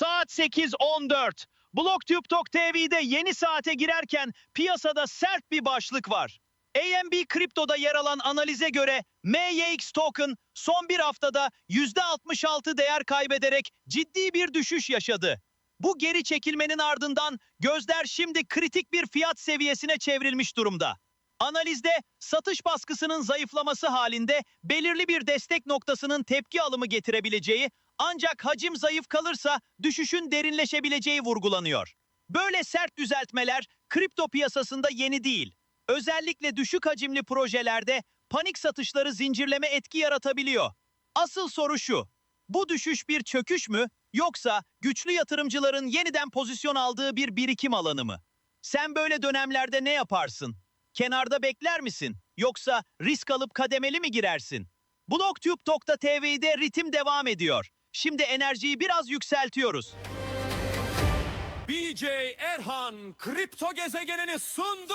Saat 8.14. BlockTube Talk TV'de yeni saate girerken piyasada sert bir başlık var. AMB Kripto'da yer alan analize göre MYX token son bir haftada %66 değer kaybederek ciddi bir düşüş yaşadı. Bu geri çekilmenin ardından gözler şimdi kritik bir fiyat seviyesine çevrilmiş durumda. Analizde satış baskısının zayıflaması halinde belirli bir destek noktasının tepki alımı getirebileceği ancak hacim zayıf kalırsa düşüşün derinleşebileceği vurgulanıyor. Böyle sert düzeltmeler kripto piyasasında yeni değil. Özellikle düşük hacimli projelerde panik satışları zincirleme etki yaratabiliyor. Asıl soru şu. Bu düşüş bir çöküş mü yoksa güçlü yatırımcıların yeniden pozisyon aldığı bir birikim alanı mı? Sen böyle dönemlerde ne yaparsın? Kenarda bekler misin? Yoksa risk alıp kademeli mi girersin? BlogTube.tv'de ritim devam ediyor. Şimdi enerjiyi biraz yükseltiyoruz. BJ Erhan kripto gezegenini sundu.